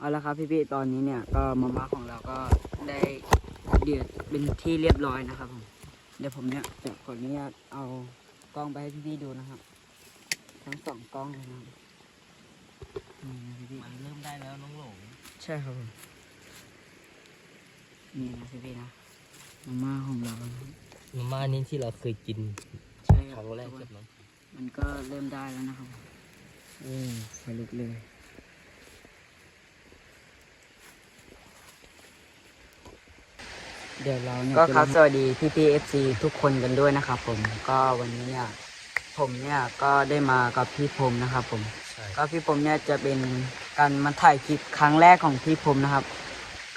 เอาละครับพี่ๆตอนนี้เนี่ยก็มาม่าของเราก็ได้เดือดเป็นที่เรียบร้อยนะครับผมเดี๋ยวผมเนี่ยจะขออนุญาตเอากล้องไปให้พี่ๆดูนะครับ ทั้งสองกล้องเลยนะครับนี่นะพี่มันเริ่มได้แล้วน้องหลงๆใช่ครับผมนี่นะพี่ๆนะมาม่าของเรานะครับมาม่านี้ที่เราเคยกินใช่คครัรั้บงแรกทุกคนใช่ไหมมันก็เริ่มได้แล้วนะครับโอ้ไฟลุกเลย เดี๋ยวเราเนี่ยก็ครับสวัสดีพี่พีเอฟซีทุกคนกันด้วยนะครับผมก็วันนี้เนี่ยผมเนี่ยก็ได้มากับพี่พรมนะครับผมใช่ก็พี่พรมเนี่ยจะเป็นการมาถ่ายคลิปครั้งแรกของพี่พรมนะครับ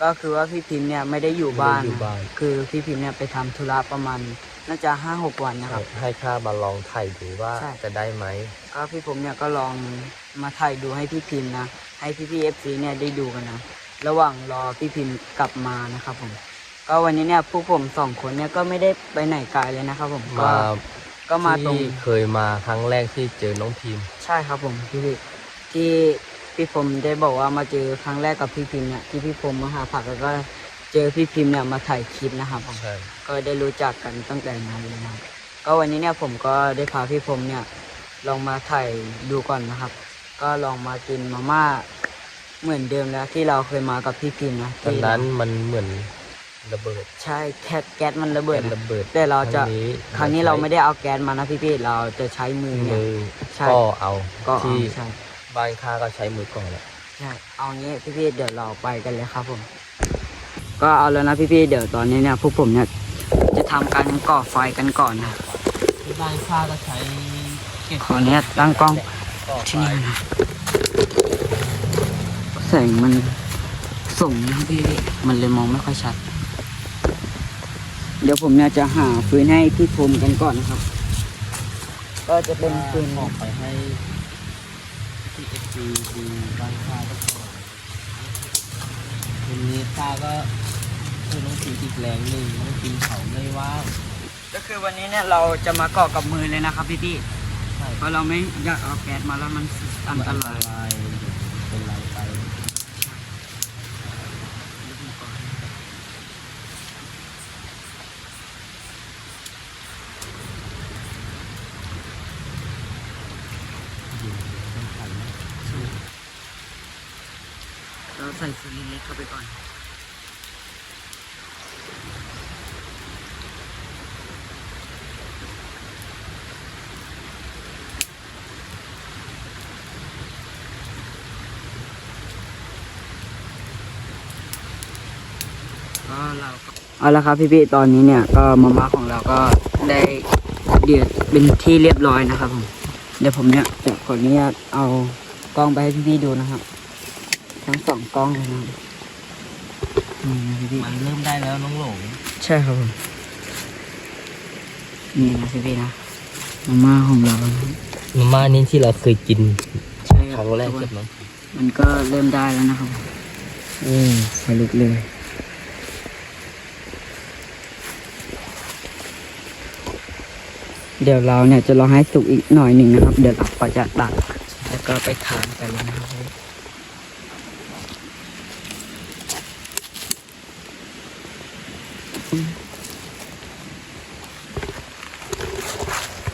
ก็คือว่าพี่พิมพ์เนี่ยไม่ได้อยู่บ้านไม่ได้อยู่บ้านคือพี่พิมพ์เนี่ยไปทำธุระประมาณน่าจะห้าหกวันนะครับ ให้ข้ามาลองถ่ายดูว่าใช่จะได้ไหมก็พี่ผมเนี่ยก็ลองมาถ่ายดูให้พี่พิมพ์นะ ให้พี่พี่เอฟซีเนี่ยได้ดูกันนะ ระหว่างรอพี่พิมพ์กลับมานะครับผม ก็วันนี้เนี่ยพวกผมสองคนเนี่ยก็ไม่ได้ไปไหนไกลเลยนะครับผมก็มาก็มาตรงที่เคยมาครั้งแรกที่เจอน้องพิมพ์ ใช่ครับผมพี่พี่ที่พี่ผมได้บอกว่ามาเจอครั้งแรกกับพี่พิมพ์เนี่ยที่พี่ผมมาหาผักแล้วก็เจอพี่พิมพ์เนี่ยมาถ่ายคลิปนะครับผมใช่ก็ได้รู้จักกันตั้งแต่นั้นเลยนะครับก็วันนี้เนี่ยผมก็ได้พาพี่ผมเนี่ยลองมาถ่ายดูก่อนนะครับ ก็ลองมากินมาม่าเหมือนเดิมแล้วที่เราเคยมากับพี่พิมพ์นะตอนที่นั้นมันเหมือน ระเบิด ใช่แก๊สแก๊สมันระเบิด แก๊สนะระเบิดแต่เราจะครั้งนี้ครั้งนี้เราไม่ได้เอาแก๊สมานะพี่พี่ๆเราจะใช้มือเนี่ย มือใช่ ก็เอาก็เอาที่ใช่บ้านข้าก็ใช้มือก่อนแหละใช่เอางี้พี่พี่ๆเดี๋ยวเราไปกันเลยครับผม ก็เอาแล้วนะพี่พี่ๆเดี๋ยวตอนนี้เนี่ยพวกผมเนี่ยจะทำการก่อไฟกันก่อนนะที่บ้านข้าก็ใช้เก็บขออนุญาตตั้งกล้องต่อที่ไปนี่นะแสงมันส่งนะพี่มันเลยมองไม่ค่อยชัด เดี๋ยวผมเนี่ยจะหาฟืนให้พี่พรมกันก่อนนะครับ ก็จะเป็นฟืนออกไปให้ที่เอฟซีดูบ้านข้าก็พอวันนี้ข้าก็คือน้องพิมพ์อีกแรงหนึ่งน้องพิมพ์เขาไม่ว่างก็คือวันนี้เนี่ยเราจะมาเกาะกับมือเลยนะครับพี่พี่ใช่เพราะเราไม่อยากเอาแก๊สมาแล้วมันอันตราย ลายเป็นไรไป เราใส่ฟืนเล็กๆเข้าไปก่อน ก็เราก็เอาละครับพี่ๆตอนนี้เนี่ยก็มาม่าของเราก็ได้เดือดเป็นที่เรียบร้อยนะครับผมเดี๋ยวผมเนี่ยขออนุญาตเอากล้องไปให้พี่ๆดูนะครับ ทั้งสองกล้องเลยนะครับนี่นะพี่มันเริ่มได้แล้วน้องหลงๆใช่ครับผมนี่นะพี่ๆนะมาม่าของเรานะครับมาม่านี้ที่เราเคยกินใช่คครัรั้บงแรกทุกคนใช่ไหมมันก็เริ่มได้แล้วนะครับโอ้ไฟลุกเลยเดี๋ยวเราเนี่ยจะรอให้สุกอีกหน่อยหนึ่งนะครับ เดี๋ยวเราก็จะตักแล้วก็ไปทานกันเลยนะครับ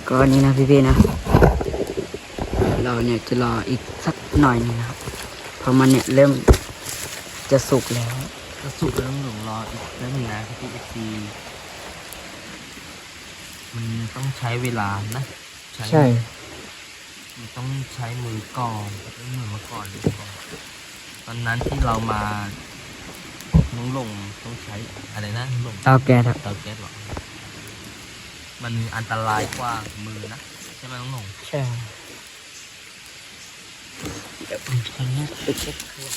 ก็นี่นะพี่ๆนะ เราเนี่ยจะรออีกสักหน่อยหนึงนะครับเพราะมันเนี่ยเริ่มจะสุกแล้วก็สุกแล้วน้องหลงรออีกแป๊บนึงนะพี่เอฟซีมันต้องใช้เวลานะ ใช่มันต้องใช้มือก่อนไม่เหมือนเมื่อก่อนเลยก่อน ตอนนั้นที่เรามา น้องหลงต้องใช้อะไรนะน้องหลงเตาแก๊สครับเตาแก๊สเหรอ มันอันตรายกว่ามือนะใช่ไหมน้องหลงใช่เดี๋ยวผมขออนุญาตไปเช็คเครื่อง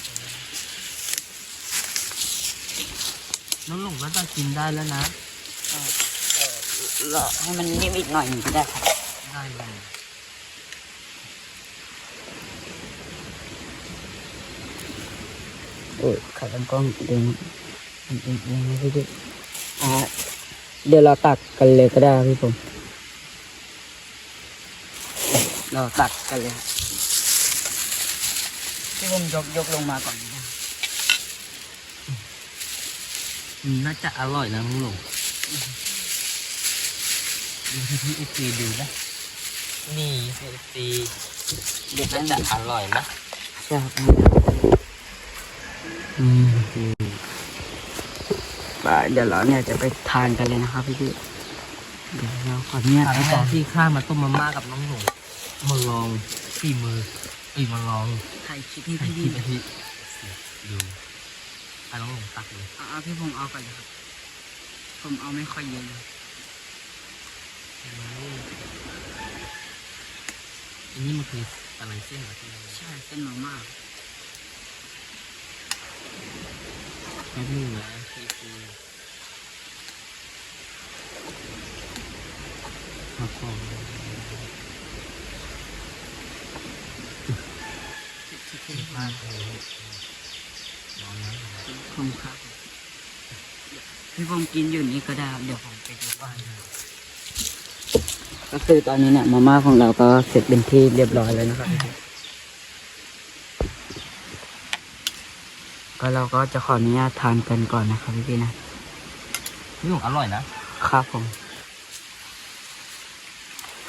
น้องหลงก็จะกินได้แล้วนะรอให้มันนิ่มอีกหน่อยหนึ่งก็ได้ครับได้เลย เอ้ยขาตั้งกล้องเดินเดินเดินไม่ได้อ่เดี๋ยวเราตักกันเลยก็ได้พี่ผมเราตักกันเลยพี่ผมยกยกลงมาก่อนน่าจะอร่อยนะลุงหลงพี่เอฟซีดูนะนี่เอฟซีน่าจะอร่อยนะใช่ เดี๋ยวเราเนี่ยจะไปทานกันเลยนะครับพี่พี่เดี๋ยวเราขออนุญาตหลังเอาจากที่ข้ามาต้มมาม่ากับน้องหลงมาลองฝีมือเอ้ยมาลองถ่ายคลิปให้ให้พี่พี่พี่อาทิดูให้น้องหลงตักเลยเอาเอาพี่พงษ์เอาก่อนเลยครับ ผมเอาไม่ค่อยเยอะเลยอันนี้มันคืออะไรเส้นเหรอที่ใช่เส้นมาม่า แป๊บนึงนะที่คือข้าก่องที่ที่มาเลยร้อนนะผมครับพี่พงกินอยู่นี่ก็ได้เดี๋ยวผมไปดูบ้านก็คือตอนนี้เนี่ยมาม่าของเราก็เสร็จเป็นที่เรียบร้อยแล้วนะครับ ก็เราก็จะขออนุญาตทานกันก่อนนะครับพี่พี่ๆนะนี่หลงอร่อยนะครับผม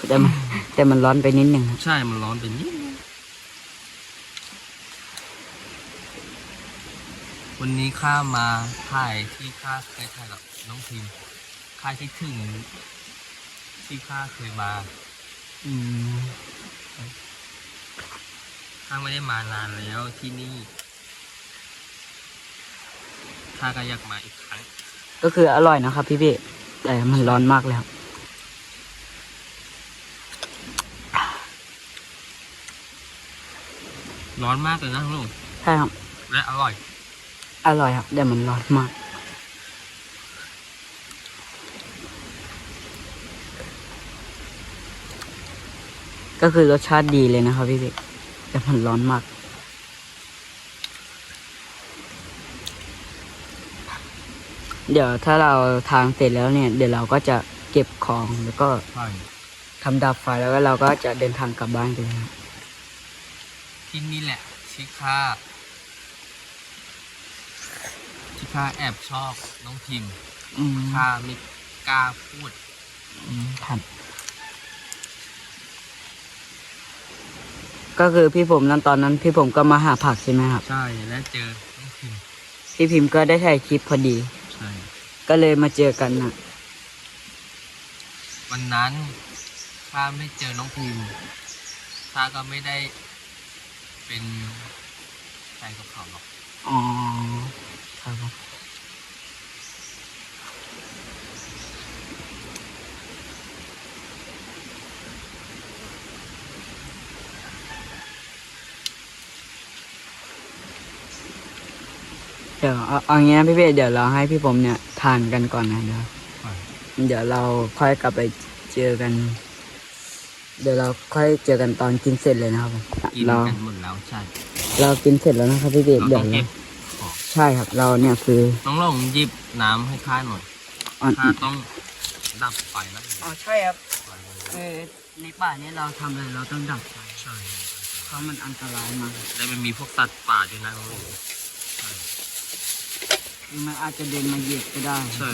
แต่มันแต่มันร้อนไปนิดหนึ่งครับใช่มันร้อนเป็นนิดนึงวันนี้ข้ามาถ่ายที่ข้าเคยถ่ายกับน้องพิมข้าคิดถึงที่ข้าเคยมา อืมข้าไม่ได้มานานแล้วที่นี่ ข้าก็อยากมาอีกครั้ง ก็คืออร่อยนะครับ พี่พี่ๆแต่มันร้อนมากเลยครับร้อนมากเลยนะลุงใช่ครับ และอร่อย อร่อยครับแต่มันร้อนมาก ก็คือรสชาติดีเลยนะครับพี่พี่ๆแต่มันร้อนมาก เดี๋ยวถ้าเราทางเสร็จแล้วเนี่ย เดี๋ยวเราก็จะเก็บของแล้วก็ใช่ทำดับไฟแล้วก็เราก็จะเดินทางกลับบ้านกันครับที่นี่แหละที่ข้าที่ข้าแอบชอบน้องพิมอืมข้าไม่กล้าพูด อืมครับ ก็คือพี่ผมนั้นตอนนั้นพี่ผมก็มาหาผักใช่ไหมครับ ใช่และเจอน้องพิม พี่พิมพ์ก็ได้ถ่ายคลิปพอดีใช่ ก็เลยมาเจอกันนะวันนั้นข้าไม่เจอน้องพิมข้าก็ไม่ได้เป็นแฟนกับเขาหรอกอ๋อครับผมเดี๋ยวเอาเอางี้นะพี่เบสเดี๋ยวเราให้พี่ผมเนี่ย ทานกันก่อนนะเดี๋ยวเดี๋ยวเราค่อยกลับไปเจอกัน เดี๋ยวเราค่อยเจอกันตอนกินเสร็จเลยนะครับผมกินเรากันหมดแล้วใช่เรากินเสร็จแล้วนะครับพี่เบสเราเดี๋ต้ยอวงเราเก็บของใช่ครับ เราเนี่ยคือน้องหลงหยิบน้ำให้ข้าหน่อยอ่อนข้าต้องดับไฟนะอ๋อใช่ครับคือในป่าเนี้เราทำอะไรเราต้องดับไฟใช่เพราะมันอันตรายมากแล้วมันมีพวกสัตว์ป่าด้วยนะน้องหลงใช่ คือมันอาจจะเดินมาเหยียบก็ได้ ใช่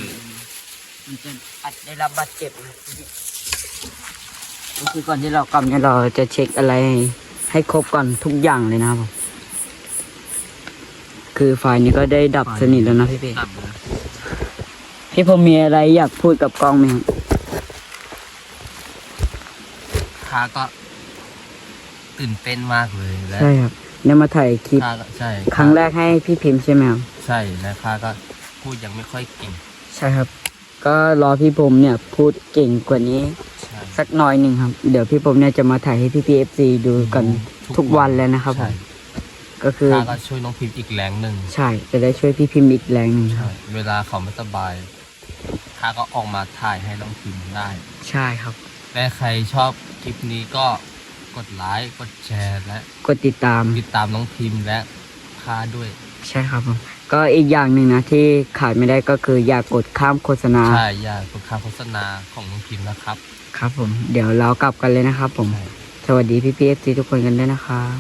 มันจะอาจได้รับบาดเจ็บนะก็คือก่อนที่เรากลับเนี่ยเราจะเช็คอะไร ให้ครบก่อนทุกอย่างเลยนะครับผมคือไฟนี้ก็ได้ดับสนิทแล้วนะพี่เป้ดับเลยพี่ผมมีอะไรอยากพูดกับกล้องไหมครับข้าก็ตื่นเต้นมากเลยและใช่ครับได้มาถ่ายคลิปข้าก็ใช่ ครั้งแรกให้พี่พิมพ์ใช่ไหมครับ ใช่และข้าก็พูดยังไม่ค่อยเก่งใช่ครับ ก็รอพี่ผมเนี่ยพูดเก่งกว่านี้ ใช่ สักหน่อยหนึ่งครับ เดี๋ยวพี่ผมเนี่ยจะมาถ่ายให้พี่พีเอฟซีดูกันทุกวันเลยนะครับผใช่ มก็คือ ข้าก็ช่วยน้องพิมพ์อีกแรงหนึ่งใช่จะได้ช่วยพี่พิมพ์อีกแรงหนึ่งครับ เวลาเขาไม่สบายข้าก็ออกมาถ่ายให้น้องพิมพ์ได้ ใช่ครับ และใครชอบคลิปนี้ก็กดไลค์กดแชร์และกดติดตาม ติดตามน้องพิมพ์และข้าด้วย ใช่ครับผม ก็อีกอย่างหนึ่งนะที่ขาดไม่ได้ก็คืออย่ากดข้ามโฆษณา ใช่อย่ากดคำโฆษณาของน้องพิมพ์นะครับ ครับผม เดี๋ยวเรากลับกันเลยนะครับผม ใช่ สวัสดีพี่พีเอฟซีทุกคนกันด้วยนะครับ